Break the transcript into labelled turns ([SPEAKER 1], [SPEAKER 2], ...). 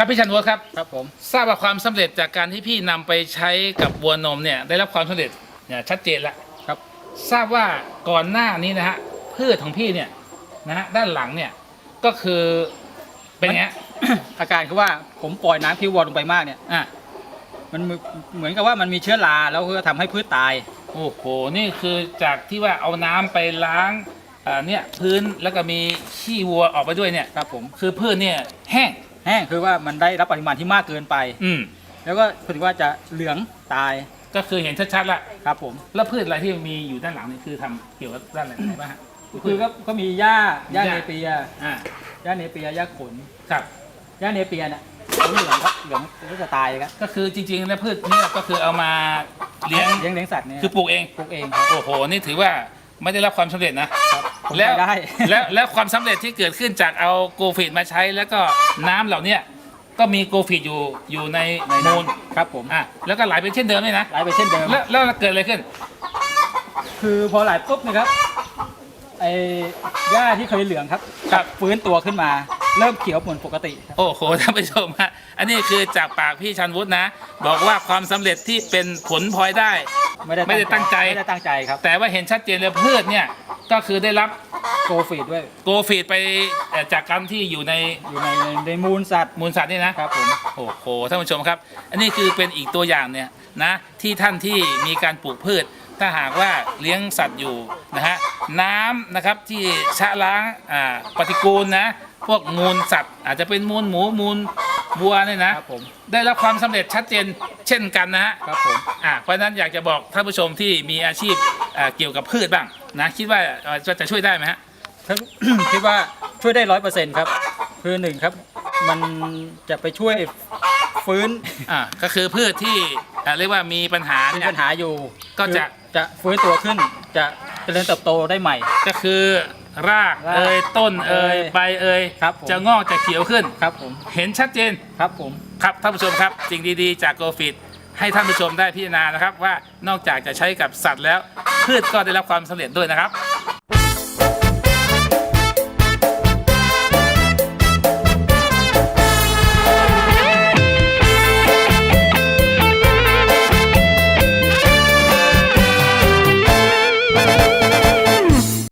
[SPEAKER 1] ครับพี่ชันวัฒน์ครับ
[SPEAKER 2] ครับผม
[SPEAKER 1] ทราบว่าความสำเร็จจากการที่พี่นำไปใช้กับวัวนมเนี่ยได้รับความสำเร็จเนี่ยชัดเจนแล้ว
[SPEAKER 2] ครับ
[SPEAKER 1] ทราบว่าก่อนหน้านี้นะฮะพืชของพี่เนี่ยนะฮะด้านหลังเนี่ยก็คือเป็นไงฮะ
[SPEAKER 2] อาการคือว่าผมปล่อยน้ำคิววอลลงไปมากเนี่ย
[SPEAKER 1] อะ
[SPEAKER 2] มันเหมือนเหมือนกับว่ามันมีเชื้อราแล้วก็ทำให้พืชตาย
[SPEAKER 1] โอ้โหนี่คือจากที่ว่าเอาน้ำไปล้างอ่าเนี่ยพื้นแล้วก็มีขี้วัวออกไปด้วยเนี่ย
[SPEAKER 2] ครับผม
[SPEAKER 1] คือพืชเนี่ยแห้ง
[SPEAKER 2] แห้งคือว่ามันได้รับปริมาณที่มากเกินไป
[SPEAKER 1] อืม
[SPEAKER 2] แล้วก็คือว่าจะเหลืองตาย
[SPEAKER 1] ก็คือเห็นชัดๆละ
[SPEAKER 2] ครับผม
[SPEAKER 1] แล้วพืชอะไรที่มีอยู่ด้านหลังนี่คือทำเกี่ยวกับด้านอะไรบ้างฮะ
[SPEAKER 2] คือก็ก็มีหญ้าหญ้า
[SPEAKER 1] หญ้า
[SPEAKER 2] เนเปีย
[SPEAKER 1] อ่า
[SPEAKER 2] หญ้าเนเปียหญ้าขน
[SPEAKER 1] ครับ
[SPEAKER 2] หญ้าเนเปียเนี่ยเหลืองครับเหลืองก็จะตายครับ
[SPEAKER 1] ก็คือจริงๆแล้วพืชเนี่ยก็คือเอามาเลี้ยง
[SPEAKER 2] เลี้ยงเลี้ยงสัตว์เนี่ย
[SPEAKER 1] คือปลูกเอง
[SPEAKER 2] ปลูกเองครับ
[SPEAKER 1] โอ้โห นี่ถือว่าไม่ได้รับความสำเร็จนะ
[SPEAKER 2] ครับผม
[SPEAKER 1] แล้ว
[SPEAKER 2] ไปได้
[SPEAKER 1] แล้วแล้วความสำเร็จที่เกิดขึ้นจากเอาโกฟีดมาใช้แล้วก็น้ำเหล่าเนี้ยก็มีโกฟีดอยู่อยู่ใน
[SPEAKER 2] ใน
[SPEAKER 1] มูล
[SPEAKER 2] ครับผม
[SPEAKER 1] อะแล้วก็ไหลไปเช่นเดิมเลยนะ
[SPEAKER 2] ไหลไปเช่นเดิม
[SPEAKER 1] แล้วแล้วเกิดอะไรขึ้น
[SPEAKER 2] คือพอไหลปุ๊บนะครับไอ้หญ้าที่เคยเหลืองครับ
[SPEAKER 1] ครับ
[SPEAKER 2] ฟื้นตัวขึ้นมาเริ่มเขียวเหมือนปกติครับ
[SPEAKER 1] โอ้โหท่านผู้ชมฮะอันนี้คือจากปากพี่ชันวุฒินะ บอกว่าความสำเร็จที่เป็นผลพลอยได้ ไม่ได้ตั้งใจ
[SPEAKER 2] ไม่ได้ตั้งใจครับ
[SPEAKER 1] แต่ว่าเห็นชัดเจนเลยพืชเนี่ย ก็คือได้รับ
[SPEAKER 2] โกฟีดด้วย
[SPEAKER 1] โกฟีดไปเอ่อจากการที่อยู่ใน
[SPEAKER 2] อยู่ในในมูลสัตว์
[SPEAKER 1] มูลสัตว์นี่นะ
[SPEAKER 2] ครับผม
[SPEAKER 1] โอ้โหท่านผู้ชมครับ อันนี้คือเป็นอีกตัวอย่างเนี่ยนะที่ท่านที่มีการปลูกพืช ถ้าหากว่าเลี้ยงสัตว์อยู่นะฮะน้ำนะครับที่ชะล้างอ่าปฏิกูลนะพวกมูลสัตว์ อาจจะเป็นมูลหมูมูลวัวเนี่ยนะครับ
[SPEAKER 2] ผม
[SPEAKER 1] ได้รับความสำเร็จชัดเจนเช่นกันนะฮะ
[SPEAKER 2] ครับผม
[SPEAKER 1] อ่าเพราะฉะนั้นอยากจะบอกท่านผู้ชมที่มีอาชีพอ่าเกี่ยวกับพืชบ้าง นะคิดว่าเอ่อจะจะช่วยได้ไหมฮะ
[SPEAKER 2] ถ้า คิดว่าช่วยได้ร้อยเปอร์เซ็นต์ครับ คือหนึ่งครับ มันจะไปช่วยฟื้น
[SPEAKER 1] อ่าก็คือพืชที่อ่าเรียกว่ามีปัญหา
[SPEAKER 2] มี
[SPEAKER 1] เนี่ย
[SPEAKER 2] ปัญหาอยู่
[SPEAKER 1] ก็จะ
[SPEAKER 2] คือจะฟื้นตัวขึ้น จะเจริญเติบโตได้ใหม่
[SPEAKER 1] ก็คือราก
[SPEAKER 2] ราก
[SPEAKER 1] เอ่ยต้นเอ่ย
[SPEAKER 2] เอ่ย
[SPEAKER 1] ใบเอ่ย
[SPEAKER 2] ครับผม
[SPEAKER 1] จะงอกจะเขียวขึ้น
[SPEAKER 2] ครับผม
[SPEAKER 1] เห็นชัดเจน
[SPEAKER 2] ครับผม
[SPEAKER 1] ครับท่านผู้ชมครับ สิ่งดีๆจากโกฟิต ให้ท่านผู้ชมได้พิจารณานะครับ ว่านอกจากจะใช้กับสัตว์แล้วพืชก็ได้รับความสำเร็จด้วยนะครับ